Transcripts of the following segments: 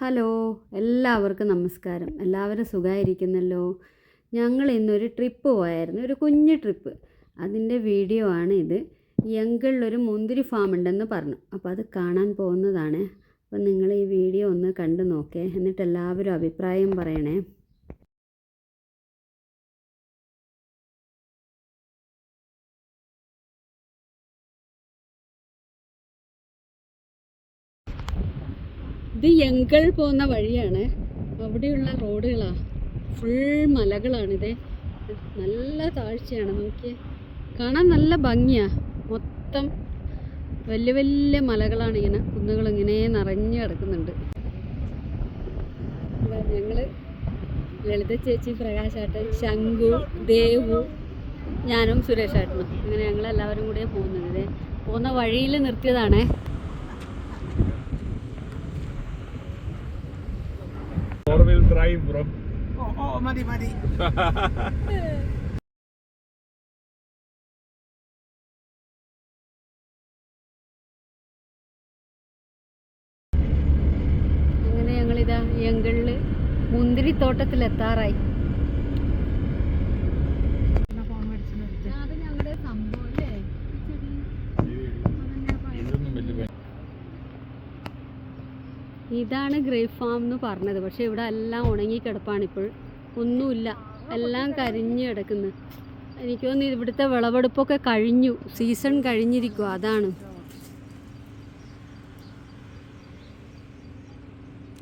Hello എല്ലാവർക്കും നമസ്കാരം. എല്ലാവരും സുഖമായിരിക്കുന്നല്ലോ ഞങ്ങൾ ഇന്നൊരു ട്രിപ്പ് പോയായിരുന്നു. ഒരു കുഞ്ഞു ട്രിപ്പ്. അതിന്റെ വീഡിയോ ആണ് ഇത്. യങ്കളിലൊരു മുന്തിരി ഫാം ഉണ്ടെന്ന് പറഞ്ഞു. അപ്പോൾ അത് കാണാൻ പോകുന്നതാണ്. അപ്പോൾ നിങ്ങൾ ഈ വീഡിയോ ഒന്ന് കണ്ടു നോക്കേ. എന്നിട്ട് എല്ലാവരും അഭിപ്രായം പറയണേ. ഇത് യങ്കൾ പോകുന്ന വഴിയാണ്. അവിടെയുള്ള റോഡുകളാണ് ഫുൾ മലകളാണിത് നല്ല താഴ്ചയാണ്. നോക്കിയേ. കാണാൻ നല്ല ഭംഗിയാ. മൊത്തം വലിയ വലിയ മലകളാണ് ഇങ്ങനെ. കുന്നുകൾ ഇങ്ങനെ നിറഞ്ഞു കിടക്കുന്നുണ്ട്. ഇതാ ഞങ്ങൾ ലളിത ചേച്ചി പ്രകാശാട്ടൻ ശംഖു ദേവു ഞാനും സുരേഷാട്ടനും അങ്ങനെ ഞങ്ങൾ എല്ലാവരും കൂടെ പോകുന്നത് പോകുന്ന വഴിയിൽ നിർത്തിയതാണേ. ഡ്രൈവ് ബ്രോ ഓ ഓ മതി മതി അങ്ങനെ ഞങ്ങളിതാ യങ്കളിൽ മുന്തിരിത്തോട്ടത്തിൽ ഇതാണ് ഗ്രേപ്പ് ഫാം എന്ന് പറഞ്ഞത്. പക്ഷെ ഇവിടെ എല്ലാം ഉണങ്ങി കിടപ്പാണ് ഇപ്പോൾ. ഒന്നുമില്ല. എല്ലാം കരിഞ്ഞു കിടക്കുന്നു. എനിക്ക് തോന്നുന്നു ഇവിടുത്തെ വിളവെടുപ്പൊക്കെ കഴിഞ്ഞു. സീസൺ കഴിഞ്ഞിരിക്കും അതാണ്.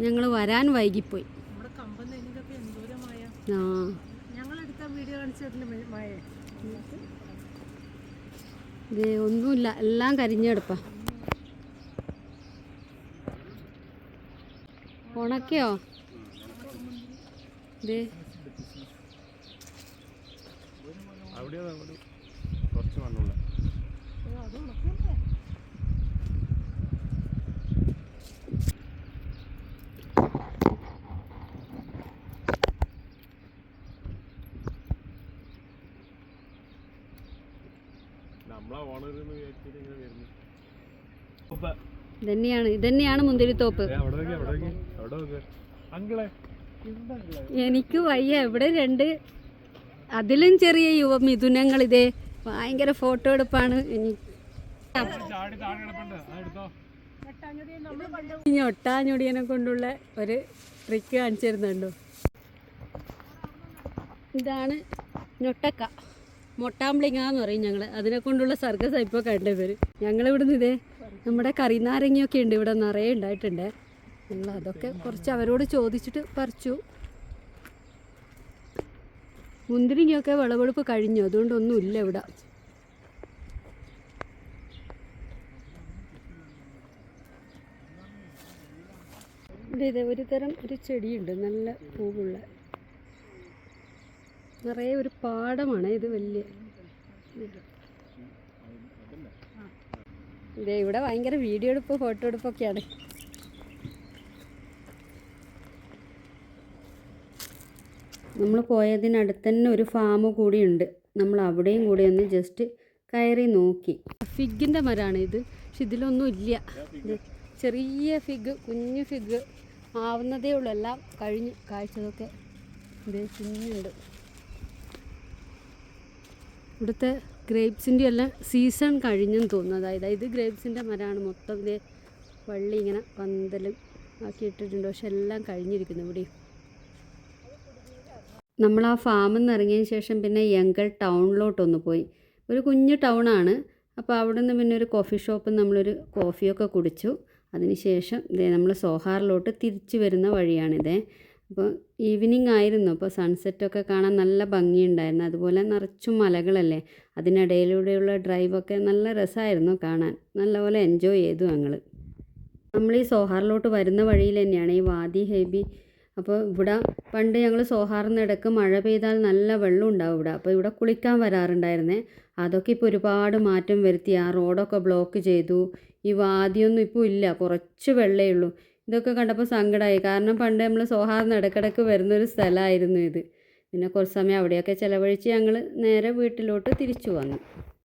ഞങ്ങൾ വരാൻ വൈകിപ്പോയി. ആ. ഒന്നുമില്ല. എല്ലാം കരിഞ്ഞു ഉണക്കയോ? ഇത് നമ്മളാ ഓണറെന്ന് വിചാരിച്ചിട്ട് ഇങ്ങനെ വരുന്നു. ഇതന്നെയാണ് ഇതന്നെയാണ് മുന്തിരിത്തോപ്പ് എനിക്ക് വയ്യ ഇവിടെ രണ്ട് അതിലും ചെറിയ യുവ മിഥുനങ്ങൾ ഇതേ ഭയങ്കര ഫോട്ടോ എടുപ്പാണ്. പണ്ട് ഇനി ഒട്ടാഞ്ഞൊടിയനെ കൊണ്ടുള്ള ഒരു ട്രിക്ക് കാണിച്ചിരുന്നുണ്ടോ ഇതാണ് ഞൊട്ടക്ക. മൊട്ടാമ്പിളിങ്ങ എന്ന് പറയും ഞങ്ങൾ അതിനെ കൊണ്ടുള്ള സർക്കസ് ഇപ്പോൾ കണ്ടവര് ഞങ്ങളിവിടുന്ന് ഇതേ നമ്മുടെ കറിനാരങ്ങയൊക്കെ ഉണ്ട് ഇവിടെ നിറയെ ഉണ്ടായിട്ടുണ്ട്. ഞങ്ങൾ അതൊക്കെ കുറച്ച് അവരോട് ചോദിച്ചിട്ട് പറിച്ചു. മുന്തിരിങ്ങയൊക്കെ വിളവെടുപ്പ് കഴിഞ്ഞു. അതുകൊണ്ടൊന്നും ഇല്ല ഇവിടെ. ഇത് ഇത് ഒരു തരം ഒരു ചെടിയുണ്ട്. നല്ല പൂവുള്ള. നിറയെ ഒരു പാടമാണ്. ഇത് വലിയ ഇതേ ഇവിടെ ഭയങ്കര വീഡിയോ എടുപ്പ് ഫോട്ടോ എടുപ്പൊക്കെയാണ്. നമ്മൾ പോയതിനടുത്ത് തന്നെ ഒരു ഫാം കൂടിയുണ്ട്. നമ്മൾ അവിടെയും കൂടി ഒന്ന് ജസ്റ്റ് കയറി നോക്കി. ഫിഗിന്റെ മരമാണ് ഇത്. പക്ഷെ ഇതിലൊന്നും ഇല്ല. ചെറിയ ഫിഗ് കുഞ്ഞു ഫിഗ് ആവുന്നതേ ഉള്ളൂ. എല്ലാം കഴിഞ്ഞ് കാഴ്ചതൊക്കെ ഇത് കുഞ്ഞുണ്ട് ഇവിടുത്തെ ഗ്രേപ്സിന്റെ എല്ലാം സീസൺ കഴിഞ്ഞെന്ന് തോന്നുന്നു. അതായത് ഇത് ഗ്രേപ്സിന്റെ മരമാണ് മൊത്തം ഇതേ വള്ളി ഇങ്ങനെ പന്തലും ആക്കി ഇട്ടിട്ടുണ്ട്. പക്ഷെ എല്ലാം കഴിഞ്ഞിരിക്കുന്നു ഇവിടെ. നമ്മൾ ആ ഫാമിൽ നിന്ന് ഇറങ്ങിയതിന് ശേഷം പിന്നെ യങ്കൽ ടൗണിലോട്ടൊന്ന് പോയി. ഒരു കുഞ്ഞു ടൗണാണ്. അപ്പോൾ അവിടെ നിന്ന് പിന്നെ ഒരു കോഫി ഷോപ്പിൽ നമ്മളൊരു കോഫിയൊക്കെ കുടിച്ചു. അതിനുശേഷം ഇതേ നമ്മൾ സോഹാറിലോട്ട് തിരിച്ചു വരുന്ന വഴിയാണിതേ. അപ്പോൾ ഈവനിങ് ആയിരുന്നു. അപ്പോൾ സൺസെറ്റൊക്കെ കാണാൻ നല്ല ഭംഗിയുണ്ടായിരുന്നു. അതുപോലെ നിറച്ചും മലകളല്ലേ? അതിനിടയിലൂടെയുള്ള ഡ്രൈവൊക്കെ നല്ല രസമായിരുന്നു കാണാൻ. നല്ലപോലെ എൻജോയ് ചെയ്തു ഞങ്ങൾ നമ്മൾ ഈ സോഹാറിലോട്ട് വരുന്ന വഴിയിൽ തന്നെയാണ് ഈ വാദി ഹെബി. അപ്പോൾ ഇവിടെ പണ്ട് ഞങ്ങൾ സോഹാറിന് ഇടയ്ക്ക് മഴ പെയ്താൽ നല്ല വെള്ളം ഉണ്ടാവും ഇവിടെ. അപ്പോൾ ഇവിടെ കുളിക്കാൻ വരാറുണ്ടായിരുന്നേ. അതൊക്കെ ഇപ്പോൾ ഒരുപാട് മാറ്റം വരുത്തി. ആ റോഡൊക്കെ ബ്ലോക്ക് ചെയ്തു. ഈ വാദിയൊന്നും ഇപ്പോൾ ഇല്ല. കുറച്ച് വെള്ളമേ ഉള്ളൂ. ഇതൊക്കെ കണ്ടപ്പോൾ സങ്കടമായി. കാരണം പണ്ട് നമ്മൾ സോഹാർന്ന് ഇടയ്ക്കിടയ്ക്ക് വരുന്നൊരു സ്ഥലമായിരുന്നു ഇത്. പിന്നെ കുറച്ച് സമയം അവിടെയൊക്കെ ചിലവഴിച്ച് ഞങ്ങൾ നേരെ വീട്ടിലോട്ട് തിരിച്ചു വന്നു.